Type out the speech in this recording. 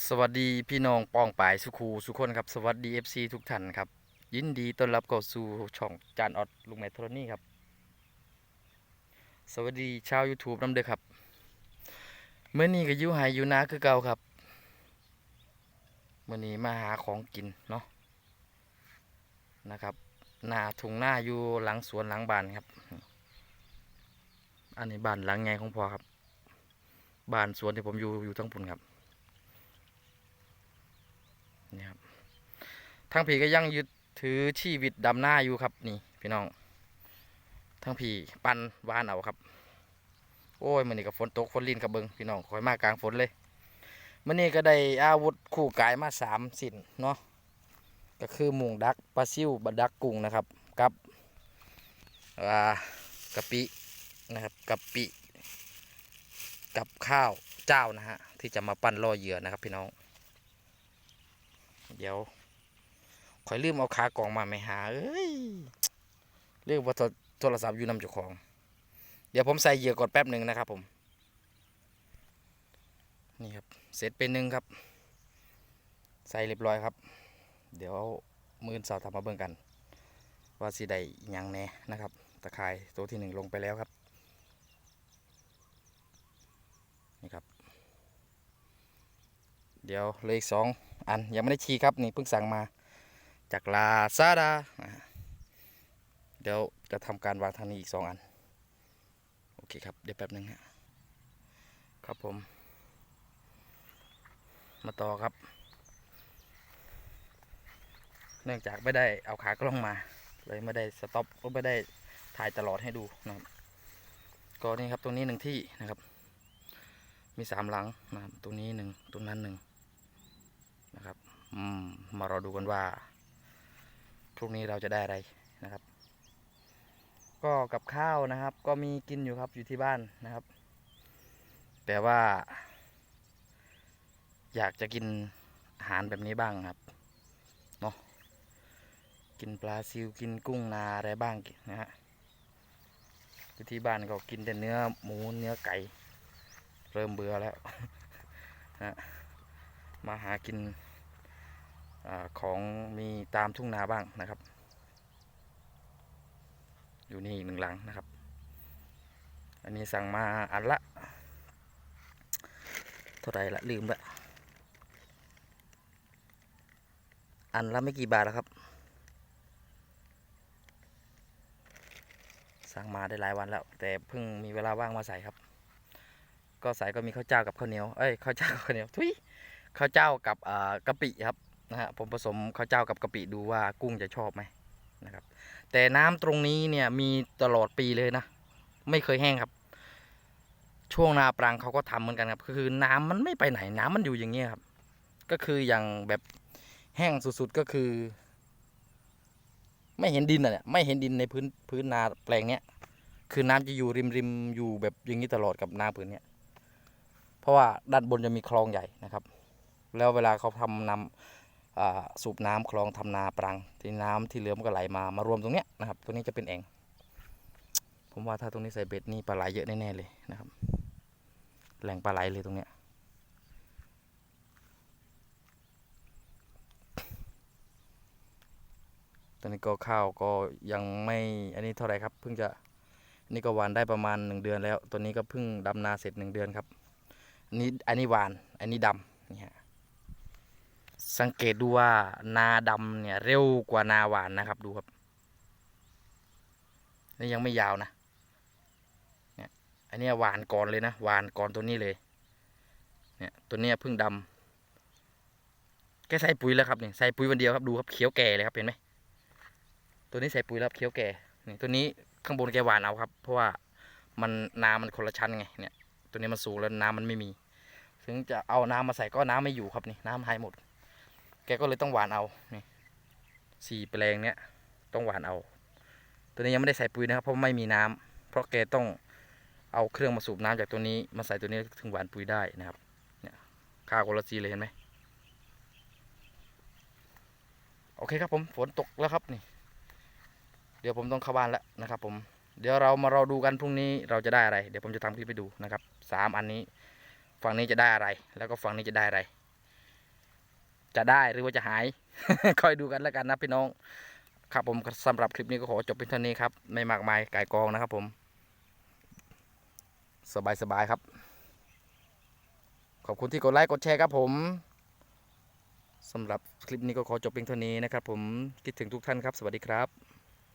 สวัสดีพี่น้องปองปายสุขูสุคนครับ สวัสดี FC ทุกท่านครับ ยินดีต้อนรับเข้าสู่ช่องจานออดลุงแมทโทรนี่ครับ สวัสดีชาว YouTube น้ำเด้อครับเมื่อนี้ก็ยู่ไฮอยู่นาคือเก่าครับเมื่อนี้มาหาของกินเนาะนะครับหน้าถุงหน้าอยู่หลังสวนหลังบ้านครับ อันนี้บ้านหลังไงของพ่อครับบ้านสวนที่ผมอยู่อยู่ทั้งปุ่นครับ นี่ครับทางผีก็ยังยึดถือชีวิตดำหน้าอยู่ครับนี่พี่น้องทางผีปันวานเอาครับ โอ้ยมันนี่กับฝนตกฝนลินกับเบิงพี่น้องคอยมากลางฝนเลยมันนี่ก็ได้อาวุธคู่กายมาสามสินเนาะก็คือมุงดักปลาซิวบดักกุ้งนะครับกับอ่ากะปินะครับกะปิกับข้าวเจ้านะฮะที่จะมาปั้นล่อเหยื่อนะครับพี่น้อง เดี๋ยวคอยลืมเอาขากล่องมาไม่หาเอ้ยเรียกว่าโทรศัพท์อยู่นำเจ้าของ เดี๋ยวผมใส่เหยื่อก่อนแป๊บหนึ่งนะครับผม นี่ครับ เสร็จเป็นหนึ่งครับ ใส่เรียบร้อยครับ เดี๋ยวมือสาร์ทำมาเบิ่งกัน ว่าสีใดยังแน่นะครับ ตะไคร่ายตัวที่หนึ่งลงไปแล้วครับ นี่ครับ เดี๋ยวเลยอีกสอง อันยังไม่ได้ชี้ครับนี่เพิ่งสั่งมาจากลาซาดาเดี๋ยวจะทำการวางทางนี้อีกสองอัน โอเคครับ เดี๋ยวแป๊บหนึงฮะครับผม มาต่อครับ เนื่องจากไม่ได้เอาขากล้องมา เลยไม่ได้สต็อปก็ไม่ได้ถ่ายตลอดให้ดูนะครับก็นี่ครับตรงนี้หนึ่งที่นะครับ มีสามหลังนะครับตรงนี้หนึ่งตรงนั้นหนึ่ง อืมมารอดูกันว่าพรุ่งนี้เราจะได้อะไรนะครับ ก็กับข้าวนะครับ ก็มีกินอยู่ครับอยู่ที่บ้านนะครับ แต่ว่า อยากจะกินอาหารแบบนี้บ้างครับเนาะกินปลาซิวกินกุ้งนาอะไรบ้างนะฮะอยู่ที่บ้านก็กินแต่เนื้อหมูเนื้อไก่ เริ่มเบื่อแล้วนะมาหากิน อของมีตามทุ่งนาบ้างนะครับ อยู่นี่อีกหนึ่งหลังนะครับ อันนี้สั่งมาอันละ เท่าไรละลืมละอันละไม่กี่บาทแล้วครับ สั่งมาได้หลายวันแล้ว แต่เพิ่งมีเวลาว่างมาใส่ครับ ก็ใส่ก็มีข้าวเจ้ากับข้าวเหนียว เอ้ยข้าวเจ้ากับข้าวเหนียวทุยข้าวเจ้ากับกะปิครับ นะฮะผมผสมข้าวเจ้ากับกะปิดูว่ากุ้งจะชอบไหมนะครับ แต่น้ำตรงนี้เนี่ยมีตลอดปีเลยนะ ไม่เคยแห้งครับ ช่วงนาปรังเขาก็ทำเหมือนกันครับ คือน้ำมันไม่ไปไหนน้ำมันอยู่อย่างเงี้ยครับ ก็คืออย่างแบบแห้งสุดๆก็คือ ไม่เห็นดินอะเนี่ยไม่เห็นดินในพื้นพื้นนาแปลงเนี้ยคือน้ำจะอยู่ริมริมอยู่แบบอย่างนี้ตลอดกับนาผืนเนี้ยเพราะว่าด้านบนจะมีคลองใหญ่นะครับ แล้วเวลาเขาทำน้ำอ่า สูบน้ำคลองทำนาปรัง ที่น้ำที่เหลือมันก็ไหลมามารวมตรงเนี้ยนะครับ ตรงนี้จะเป็นแอ่งผมว่าถ้าตรงนี้ใส่เบ็ดนี่ปลาไหลเยอะแน่ๆเลยนะครับ แหล่งปลาไหลเลยตรงเนี้ยตอนนี้ก็ข้าวก็ยังไม่อันนี้เท่าไหร่ครับ เพิ่งจะนนี่ก็หวานได้ประมาณหนึ่งเดือนแล้ว ตัวนี้ก็เพิ่งดำนาเสร็จหนึ่งเดือนครับ อันนี้อันนี้หวาน อันนี้ดำนี่ฮะ สังเกตดูว่านาดำเนี่ยเร็วกว่านาหวานนะครับดูครับนี่ยังไม่ยาวนะเนี่ยอันนี้หวานก่อนเลยนะหวานก่อนตัวนี้เลยเนี่ยตัวนี้เพิ่งดำแกใส่ปุ๋ยแล้วครับนี่ใส่ปุ๋ยวันเดียวครับดูครับเขียวแก่เลยครับเห็นไหมตัวนี้ใส่ปุ๋ยแล้วเขียวแก่นี่ตัวนี้ข้างบนแกหวานเอาครับ เพราะว่ามันน้ำมันคนละชั้นไงเนี่ยตัวนี้มันสูงแล้วน้ำมันไม่มี ถึงจะเอาน้ำมาใส่ก็น้ำไม่อยู่ครับนี่น้ำหายหมด แกก็เลยต้องหวานเอานี่สี่แปลงเนี้ยต้องหวานเอา ตัวนี้ยังไม่ได้ใส่ปุ๋ยนะครับเพราะไม่มีน้ำเพราะแกต้องเอาเครื่องมาสูบน้ำจากตัวนี้มาใส่ตัวนี้ถึงหวานปุ๋ยได้นะครับเนี่ยค่าโกลจีเลยเห็นไหมโอเคครับผมฝนตกแล้วครับนี่ เดี๋ยวผมต้องเข้าบ้านแล้วนะครับ ผมเดี๋ยวเรามารอดูกันพรุ่งนี้เราจะได้อะไร เดี๋ยวผมจะทำคลิปไปดูนะครับสามอันนี้ ฝั่งนี้จะได้อะไร แล้วก็ฝั่งนี้จะได้อะไร จะได้หรือว่าจะหาย คอยดูกันแล้วกันนะพี่น้อง ครับผมสำหรับคลิปนี้ก็ขอจบเพียงเท่านี้ครับ ไม่มากมายไก่กองนะครับผม สบายสบายๆครับ ขอบคุณที่กดไลค์กดแชร์ครับผมสำหรับคลิปนี้ก็ขอจบเพียงเท่านี้นะครับผมคิดถึงทุกท่านครับ สวัสดีครับ